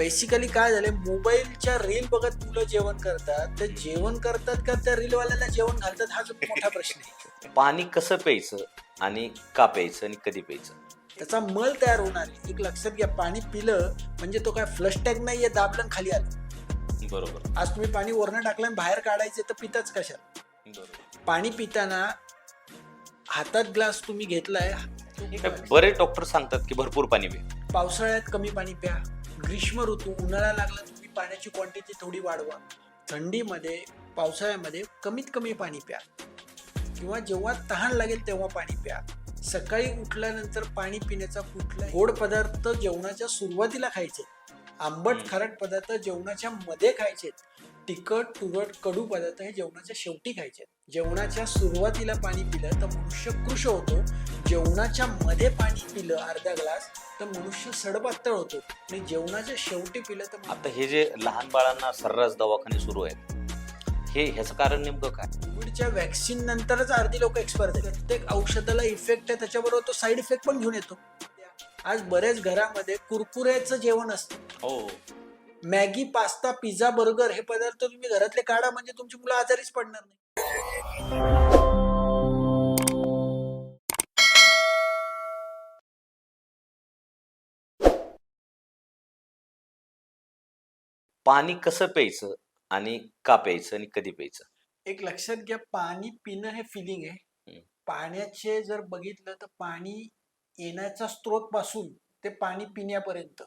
Basically काय झालंय मोबाईलच्या रील बघत मुलं जेवण करतात. तर जेवण करतात का त्या रीलवाल्याला जेवण घालतात हा मोठा प्रश्न आहे. पाणी कसं प्यायचं आणि का प्यायचं आणि कधी प्यायचं? त्याचा मल तयार होणार आहे. एक लक्षात घ्या पाणी पिलं म्हणजे तो काय फ्लश टॅग नाहीये दाबलं खाली आलं. बरोबर. आज तुम्ही पाणी वरनं टाकलं आणि बाहेर काढायचे तर पिताच बरोबर. पाणी पिताना हातात ग्लास तुम्ही घेतलाय बरेच डॉक्टर सांगतात की भरपूर पाणी प्या. पावसाळ्यात कमी पाणी प्या. ग्रीष्म ऋतू उन्हाळा लागला तुम्ही पाण्याची क्वांटिटी थोडी वाढवा. थंडीमध्ये पावसाळ्यामध्ये कमीत कमी पाणी प्या. किंवा जेव्हा तहान लागेल तेव्हा पाणी प्या. सकाळी उठल्यानंतर पाणी पिण्याचा कुठला गोड पदार्थ जेवणाच्या सुरुवातीला खायचे. आंबट. खारट पदार्थ जेवणाच्या मध्ये खायचे. तिखट तुरट कडू पदार्थ हे जेवणाच्या शेवटी खायचे. जेवणाच्या सुरुवातीला पाणी पिलं तर मनुष्य कृश होतो. जेवणाच्या मध्ये पाणी पिलं अर्धा ग्लास तर मनुष्य सडपातळ होतो. आणि जेवणाच्या शेवटी पिलं तर आता हे जे लहान बाळांना सर्रास दवाखाने सुरू आहेत हे ह्याचं कारण नेमकं काय? कोविडच्या व्हॅक्सिन नंतरच अर्धी लोक एक्सपायर झाले प्रत्येक औषधाला इफेक्ट आहे त्याच्याबरोबर तो साईड इफेक्ट पण घेऊन येतो. आज बरेच घरामध्ये कुरकुऱ्याचं जेवण असतं. हो. मॅगी पास्ता पिझ्झा बर्गर हे पदार्थ तुम्ही घरातले काढा म्हणजे तुमची मुलं आजारीच पडणार नाही. पाणी कसं प्यायचं आणि का प्यायचं आणि कधी प्यायचं? एक लक्षात घ्या पाणी पिणं हे फिलिंग आहे. पाण्याचे जर बघितलं तर पाणी येण्याचा स्त्रोत पासून ते पाणी पिण्यापर्यंत.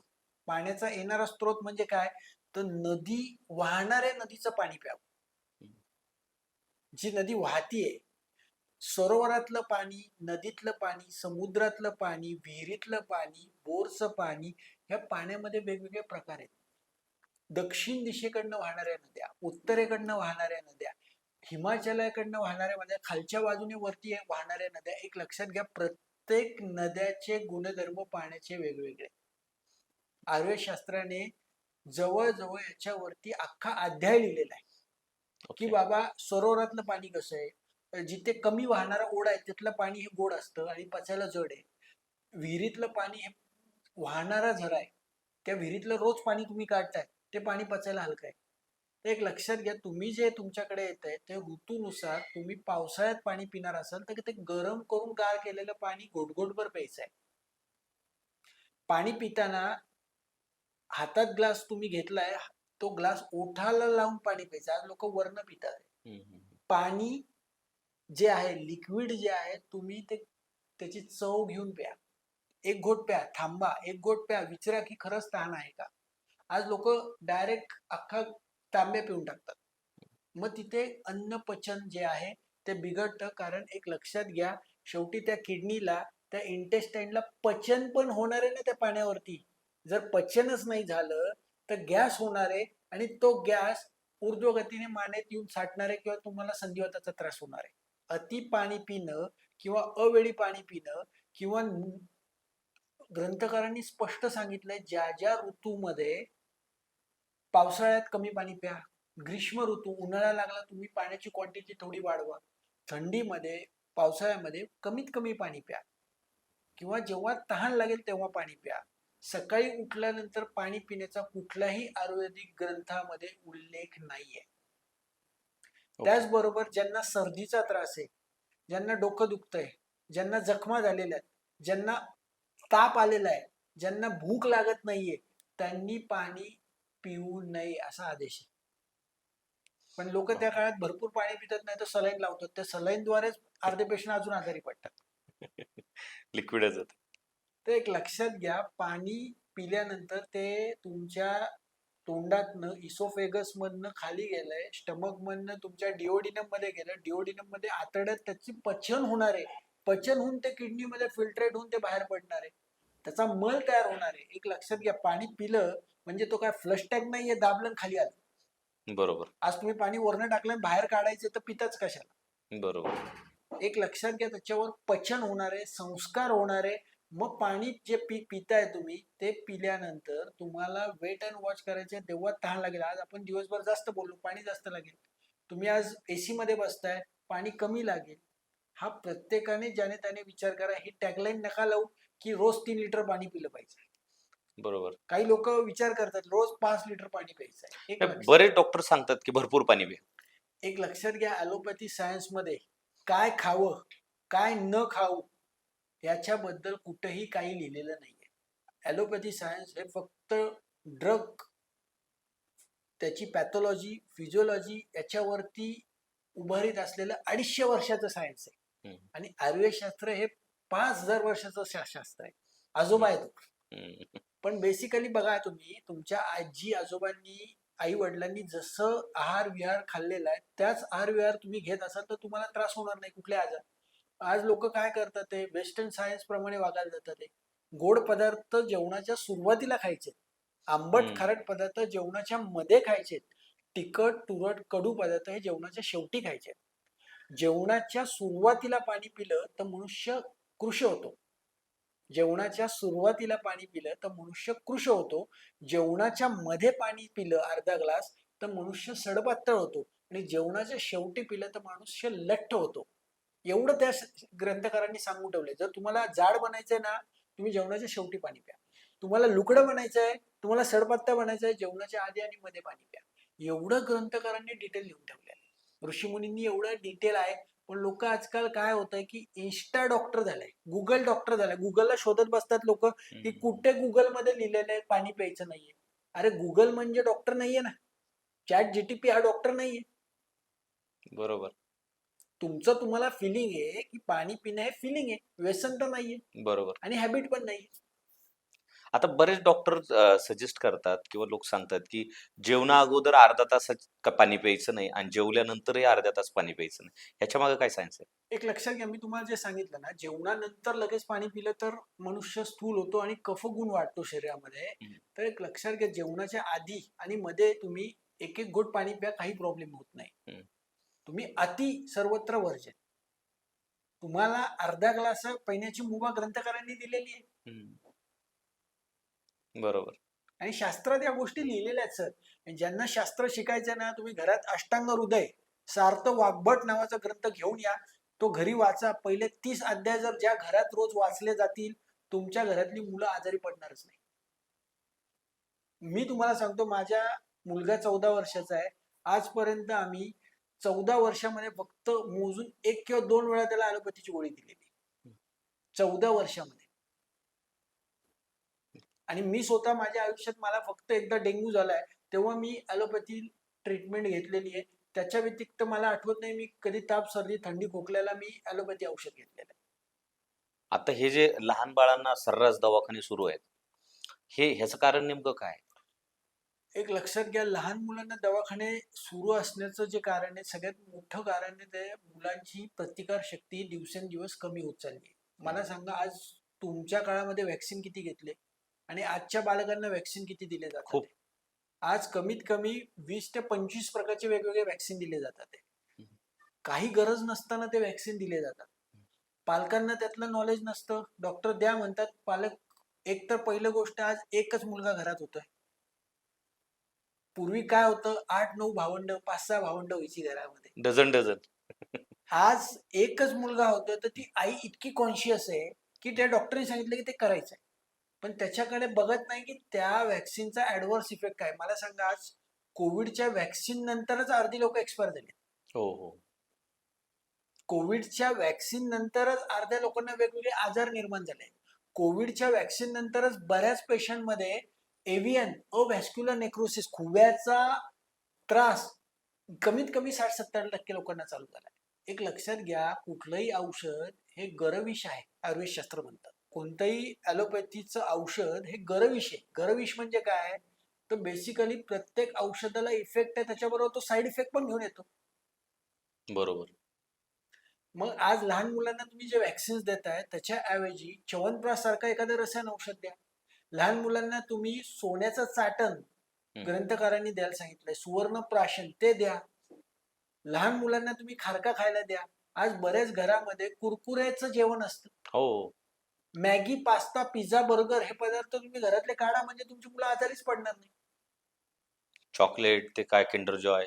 पाण्याचा येणारा स्त्रोत म्हणजे काय? तर नदी वाहणाऱ्या नदीचं पाणी प्यावं. जी नदी वाहतीये सरोवरातलं पाणी नदीतलं पाणी समुद्रातलं पाणी विहिरीतलं पाणी बोरचं पाणी ह्या पाण्यामध्ये वेगवेगळे प्रकार आहेत. दक्षिण दिशेकडनं वाहणाऱ्या नद्या उत्तरेकडनं वाहणाऱ्या नद्या हिमाचलाकडनं वाहणाऱ्या नद्या खालच्या बाजूने वरती वाहणाऱ्या नद्या एक लक्षात घ्या प्रत्येक नद्याचे गुणधर्म पाण्याचे वेगवेगळे. आर्यशास्त्राने जवळजवळ याच्यावरती अख्खा अध्याय लिहिलेला आहे. की ओके. बाबा सरोवरातलं पाणी कसं आहे? जिथे कमी वाहणारा ओढा आहे तिथलं पाणी हे गोड असतं आणि पचायला जड आहे. विहिरीतलं पाणी हे वाहणारा झरा आहे. त्या विहिरीतलं रोज पाणी तुम्ही काढताय. ते पाणी पचायला हलकं आहे. तर एक लक्षात घ्या तुम्ही जे तुमच्याकडे येत आहे ते ऋतूनुसार तुम्ही पावसाळ्यात पाणी पिणार असाल तर ते गरम करून गार केलेलं पाणी घोटघोटभर प्यायचं आहे. पाणी पिताना हातात ग्लास तुम्ही घेतलाय तो ग्लास ओठाला लावून पाणी प्यायचं आज लोक वर्ण पितात. पाणी जे आहे लिक्विड जे आहे तुम्ही ते त्याची चव घेऊन प्या. एक घोट प्या थांबा. एक घोट प्या विचारा की खरंच तहान आहे का? आज लोक डायरेक्ट अख्खा तांबे पिऊन टाकतात. मग तिथे अन्न पचन जे आहे ते बिघडतं कारण एक लक्षात घ्या शेवटी त्या किडनीला त्या इंटेस्टाईनला पचन पण होणार आहे ना त्या पाण्यावरती. जर पचनच नाही झालं तर गॅस होणार आहे आणि तो गॅस ऊर्ध्वगतीने मानेत येऊन साठणार आहे किंवा तुम्हाला संधिवाताचा त्रास होणार आहे. अति पाणी पिणं किंवा अवेळी पाणी पिणं किंवा ग्रंथकारांनी स्पष्ट सांगितलंय ज्या ज्या ऋतूमध्ये पावसाळ्यात कमी पाणी प्या. ग्रीष्म ऋतू उन्हाळा लागला तुम्ही पाण्याची क्वांटिटी थोडी वाढवा. थंडीमध्ये पावसाळ्यामध्ये कमीत कमी पाणी प्या. किंवा जेव्हा तहान लागेल तेव्हा पाणी प्या. सकाळी उठल्यानंतर पाणी पिण्याचा कुठल्याही आयुर्वेदिक ग्रंथामध्ये उल्लेख नाहीये. ओके. त्याचबरोबर ज्यांना सर्दीचा त्रास आहे ज्यांना डोकं दुखतंय ज्यांना जखमा झालेल्या आहेत ज्यांना ताप आलेला आहे ज्यांना भूक लागत नाहीये त्यांनी पाणी पिऊ नये असा आदेश आहे. पण लोक त्या काळात भरपूर पाणी पितात नाही तर सलाईन लावतात. त्या सलाईनद्वारेच अर्धे पेशंट अजून आजारी पडतात. लिक्विडच होतं. तर एक लक्षात घ्या पाणी पिल्यानंतर ते तुमच्या तोंडातनं इसोफेगस मधनं खाली गेलंय स्टमक मधनं तुमच्या डिओडिनममध्ये गेलं डिओडिनममध्ये आतड्यात त्याची पचन होणार आहे. पचन होऊन ते किडनी मध्ये फिल्ट्रेट होऊन ते बाहेर पडणार आहे. त्याचा मल तयार होणार आहे. एक लक्षात घ्या पाणी पिलं म्हणजे तो काय फ्लश टॅग नाहीये दाबलं खाली आलं. बरोबर. आज तुम्ही पाणी वरनं टाकलं बाहेर काढायचं तर पिताच कशाला? बरोबर. एक लक्षात घ्या त्याच्यावर पचन होणार आहे संस्कार होणार आहे. मग पाणी जे पी पिताय तुम्ही ते पिल्यानंतर तुम्हाला वेट अँड वॉच करायचे तेव्हा तहान लागेल. आज आपण दिवसभर जास्त बोललो पाणी जास्त लागेल. तुम्ही आज एसी मध्ये बसताय पाणी कमी लागेल. हा प्रत्येकाने ज्याने त्याने विचार करा ही टॅगलाईन नका लावू की रोज तीन लिटर पाणी पिलं पाहिजे. बरोबर. काही लोक विचार करतात रोज पाच लिटर पाणी प्यायचं आहे. बरेच डॉक्टर सांगतात की भरपूर पाणी प्या. एक लक्षात घ्या ॲलोपॅथी सायन्समध्ये काय खावं काय न खावं याच्याबद्दल कुठेही काही लिहिलेलं नाहीये. ॲलोपॅथी सायन्स हे फक्त ड्रग त्याची पॅथॉलॉजी फिजिओलॉजी याच्यावरती उभारीत असलेलं अडीचशे वर्षाचं सायन्स आहे. आणि आयुर्वेदशास्त्र हे पाच हजार वर्षाचं शास्त्र आहे. आजोबा आहे. पण बेसिकली बघा तुम्ही तुमच्या आजी आजोबांनी आई वडिलांनी जसं आहार विहार खाल्लेला आहे त्याच आहार विहार तुम्ही घेत असाल तर तुम्हाला त्रास होणार नाही कुठले आजार. आज लोक काय करतात ते वेस्टर्न सायन्स प्रमाणे वागायला जातात ते. गोड पदार्थ जेवणाच्या सुरुवातीला खायचे. आंबट. खारट पदार्थ जेवणाच्या मध्ये खायचे. तिखट तुरट कडू पदार्थ हे जेवणाच्या शेवटी खायचे. जेवणाच्या सुरुवातीला पाणी पिलं तर मनुष्य कृश होतो. जेवणाच्या सुरुवातीला पाणी पिलं तर मनुष्य कृश होतो. जेवणाच्या मध्ये पाणी पिलं अर्धा ग्लास तर मनुष्य सडपातळ होतो. आणि जेवणाच्या शेवटी पिलं तर मनुष्य लठ्ठ होतो. एवढं त्या ग्रंथकारांनी सांगून ठेवलंय. जर तुम्हाला जाड बनायचंय ना तुम्ही जेवणाच्या शेवटी पाणी प्या. तुम्हाला लुकडं बनायचंय तुम्हाला सडपत्ता बनायचं आहे जेवणाच्या आधी आणि मध्ये पाणी प्या. एवढं ग्रंथकारांनी डिटेल लिहून ठेवलंय. ऋषीमुनींनी एवढं डिटेल आहे पण लोक आजकाल काय होत आहे की इन्स्टा डॉक्टर झालाय गुगल डॉक्टर झालाय. गुगलला शोधत बसतात लोक की कुठे गुगलमध्ये लिहिलेलं आहे पाणी प्यायचं नाहीये. अरे गुगल म्हणजे डॉक्टर नाहीये ना. चॅट जीटीपी हा डॉक्टर नाहीये. बरोबर. तुमचं तुम्हाला फिलिंग आहे की पाणी पिणं हे फिलिंग आहे. व्यसन तर नाहीये. बरोबर. आणि हॅबिट पण नाहीये. आता बरेच डॉक्टर सजेस्ट करतात किंवा लोक सांगतात की जेवणा अगोदर अर्धा तास पाणी प्यायचं नाही आणि जेवल्यानंतरही अर्धा तास पाणी प्यायचं नाही. ह्याच्या मागे काय सायन्स आहे? एक लक्षात घ्या मी तुम्हाला जे सांगितलं ना जेवणानंतर लगेच पाणी पिलं तर मनुष्य स्थूल होतो आणि कफगुण वाढतो शरीरामध्ये. तर एक लक्षात घ्या जेवणाच्या आधी आणि मध्ये तुम्ही एक एक घोट पाणी प्या काही प्रॉब्लेम होत नाही. तुम्ही अति सर्वत्र वर्जन तुम्हाला अर्धा ग्लास पिण्याची मुभा ग्रंथकारांनी दिलेली आहे. बरोबर. आणि शास्त्रात या गोष्टी लिहिलेल्या आहेत सर. ज्यांना शास्त्र शिकायचं ना तुम्ही घरात अष्टांग हृदय सार्थ वाग्भट नावाचा ग्रंथ घेऊन या. तो घरी वाचा. पहिले तीस अध्याय जर ज्या घरात रोज वाचले जातील तुमच्या घरातली मुलं आजारी पडणारच नाही. मी तुम्हाला सांगतो माझ्या मुलगा चौदा वर्षाचा आहे. आजपर्यंत आम्ही चौदा वर्षामध्ये फक्त मोजून एक किंवा दोन वेळा त्याला अलोपॅथीची गोळी दिलेली. चौदा वर्षामध्ये. आणि मी स्वतः माझ्या आयुष्यात मला फक्त एकदा डेंग्यू झालाय तेव्हा मी ॲलोपॅथी ट्रीटमेंट घेतलेली आहे. त्याच्या व्यतिरिक्त मला आठवत नाही मी कधी ताप सर्दी थंडी खोकल्याला मी ॲलोपॅथी औषध घेतलेलं आहे. आता हे जे लहान बाळांना सर्रास दवाखाने सुरू आहेत हे ह्याचं कारण नेमकं काय? एक लक्षात घ्या लहान मुलांना दवाखाने सुरू असण्याचं जे कारण आहे सगळ्यात मोठं कारण आहे ते मुलांची प्रतिकार शक्ती दिवसेंदिवस कमी होत चालली. मला सांगा आज तुमच्या काळामध्ये व्हॅक्सिन किती घेतले? आणि आजच्या बालकांना व्हॅक्सिन किती दिले जातात खूप. आज कमीत कमी वीस ते पंचवीस प्रकारचे वेगवेगळे व्हॅक्सिन दिले जातात. काही गरज नसताना ते व्हॅक्सिन दिले जातात. पालकांना त्यातलं नॉलेज नसतं. डॉक्टर द्या म्हणतात पालक एक तर पहिलं गोष्ट आज एकच मुलगा घरात होतोय. पूर्वी काय होतं? आठ नऊ भावंड पाच सहा भावंड व्हायची घरामध्ये. Dozen dozen. आज एकच मुलगा होतो तर ती आई इतकी कॉन्शियस आहे की त्या डॉक्टरने सांगितलं की ते करायचंय. पण त्याच्याकडे बघत नाही की त्या व्हॅक्सिनचा ऍडव्हर्स इफेक्ट काय. मला सांगा आज कोविडच्या व्हॅक्सिन नंतरच अर्धी लोक एक्सपायर झाले. हो हो. कोविडच्या व्हॅक्सिन नंतरच अर्ध्या लोकांना वेगवेगळे आजार निर्माण झाले. कोविडच्या व्हॅक्सिन नंतरच बऱ्याच पेशंटमध्ये एव्हियन अव्हॅस्क्युलर नेक्रोसिस खुव्याचा त्रास कमीत कमी साठ सत्तर टक्के लोकांना चालू झाला एक लक्षात घ्या कुठलंही औषध हे गरविष आहे आयुर्वेदशास्त्र म्हणतात कोणतंही ॲलोपॅथीचं औषध हे गरविष आहे. गरविष म्हणजे काय? तर बेसिकली प्रत्येक औषधाला इफेक्ट आहे त्याच्याबरोबर तो साईड इफेक्ट पण घेऊन येतो. बरोबर. मग आज लहान मुलांना तुम्ही जे व्हॅक्सिन्स देताय त्याच्याऐवजी च्यवनप्राश सारखं एखादं रसायन औषध द्या. लहान मुलांना तुम्ही सोन्याचं चाटण. ग्रंथकारांनी द्यायला सांगितलंय सुवर्ण प्राशन ते द्या. लहान मुलांना तुम्ही खारका खायला द्या. आज बऱ्याच घरामध्ये कुरकुऱ्याचं जेवण असतं. हो. मॅगी पास्ता पिझ्झा बर्गर हे पदार्थ तुम्ही घरातले काढा म्हणजे तुमची मुलं आजारीच पडणार नाही. चॉकलेट ते काय किंडर जॉय?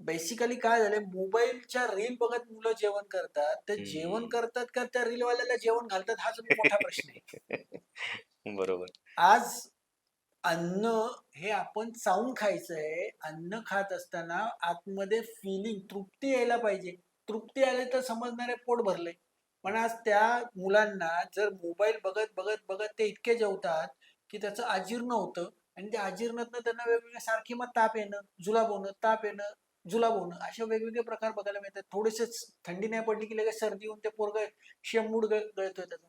बेसिकली काय झालंय मोबाईलच्या रील बघत मुलं जेवण करतात ते हम्म. जेवण करतात का त्या रीलवाल्याला जेवण घालतात हाच मोठा प्रश्न आहे. बरोबर. आज अन्न हे आपण चावून खायचं आहे अन्न खात असताना आतमध्ये फिलिंग तृप्ती यायला पाहिजे. तृप्ती आली तर समजणार आहे पोट भरलंय. पण आज त्या मुलांना जर मोबाईल बघत बघत बघत ते इतके जेवतात की त्याचं अजीर्ण होतं आणि त्या अजीर्णातनं त्यांना वेगवेगळ्या सारखी मग ताप येणं जुलाब होणं ताप येणं जुलाब होणं असे वेगवेगळे प्रकार बघायला मिळतात. थोडेसेच थंडी नाही पडली की लगेच सर्दी होऊन ते पोरग गळ गळतोय त्याचा.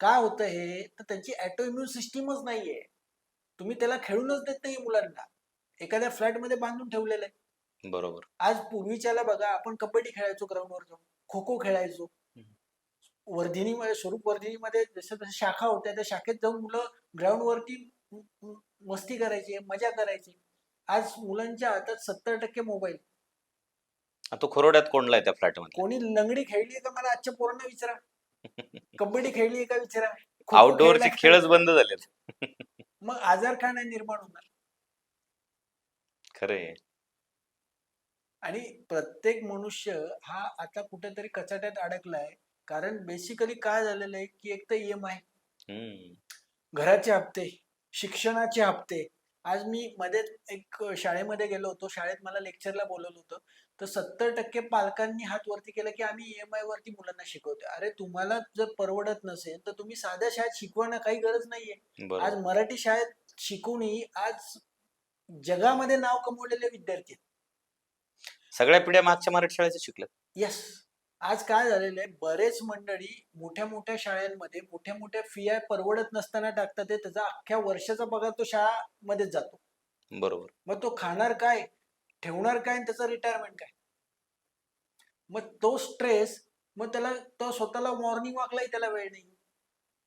काय होतं हे? तर त्यांची ऍटो इम्युन सिस्टीमच नाहीये. तुम्ही त्याला खेळूनच देत नाही मुलांना. एखाद्या फ्लॅटमध्ये बांधून ठेवलेलं आहे. बरोबर. आज पूर्वीच्याला बघा आपण कबड्डी खेळायचो ग्राउंडवर जाऊन खो खो खेळायचो. वर्धिनीमध्ये स्वरूप वर्धिनीमध्ये जसं जसं शाखा होत्या त्या शाखेत जाऊन मुलं ग्राउंड वरती म- म- मस्ती करायची मजा करायची. आज मुलांच्या हातात सत्तर टक्के मोबाईल तो खरोड्यात कोणला आहे त्या फ्लॅटमध्ये कोणी लंगडी खेळली का? मला आजच्या पोरांना विचारा. कबड्डी खेळली का? विचारा. खो-खो आउटडोअरचे खेळला? खेळच बंद झालेत. मग आजार का नाही निर्माण होणार. खरंय. आणि प्रत्येक मनुष्य हा आता कुठेतरी कचाट्यात अडकलाय. कारण बेसिकली काय झालेलं आहे की एक तर ई एम आय घराचे हप्ते शिक्षणाचे हप्ते. आज मी मध्ये एक शाळेमध्ये गेलो होतो शाळेत मला लेक्चरला बोलवलं होतं. तर सत्तर टक्के पालकांनी हात वरती केला की आम्ही ई एम आय वरती मुलांना शिकवतो अरे तुम्हाला जर परवडत नसेल तर तुम्ही साध्या शाळेत शिकवणं काही गरज नाहीये. आज मराठी शाळेत शिकूनही आज जगामध्ये नाव कमवलेले विद्यार्थी. सगळ्या पिढ्या मागच्या मराठी शाळेचे शिकल्यात येस आज काय झालेलं आहे? बरेच मंडळी मोठ्या मोठ्या शाळांमध्ये मोठ्या मोठ्या फिया परवडत नसताना टाकतात ते त्याचा अख्ख्या वर्षाचा पगार तो शाळामध्येच जातो. बरोबर. मग तो खाणार काय? ठेवणार काय आणि त्याचं रिटायरमेंट काय? मग तो स्ट्रेस मग त्याला तो स्वतःला मॉर्निंग वॉकलाही त्याला वेळ नाही.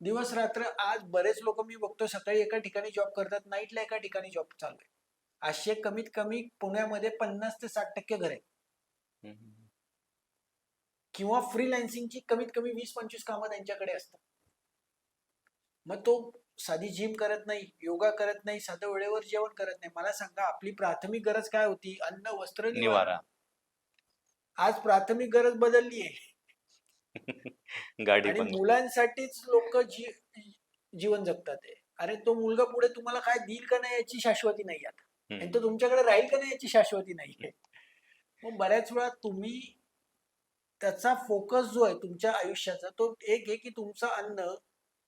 दिवस रात्र आज बरेच लोक मी बघतो सकाळी एका ठिकाणी जॉब करतात नाईटला एका ठिकाणी जॉब चालू आहे. असे कमीत कमी पुण्यामध्ये पन्नास ते साठ टक्के घर आहेत. किंवा फ्रीलान्सिंगची कमीत कमी वीस पंचवीस कामं त्यांच्याकडे असतात. मग तो साधी जिम करत नाही योगा करत नाही साधं वेळेवर जेवण करत नाही. मला सांगा आपली प्राथमिक गरज काय होती? अन्न वस्त्र निवारा? आज प्राथमिक गरज बदलली आहे. गाडी आणि मुलांसाठीच लोक जी जीवन जगतात. अरे तो मुलगा पुढे तुम्हाला काय देईल का नाही याची शाश्वती नाही आता. आणि हम्म. तो तुमच्याकडे राहील का नाही याची शाश्वती नाही मग बऱ्याच वेळा तुम्ही त्याचा फोकस जो आहे तुमच्या आयुष्याचा तो एक आहे की तुमचं अन्न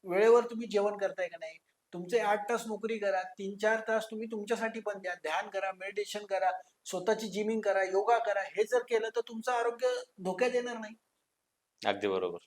वेळेवर तुम्ही जेवण करताय का नाही? तुमचे आठ तास नोकरी करा तीन चार तास तुम्ही तुमच्यासाठी पण द्या. ध्यान करा मेडिटेशन करा स्वतःची जिमिंग करा योगा करा. हे जर केलं तर तुमचं आरोग्य धोक्यात येणार नाही. अगदी बरोबर.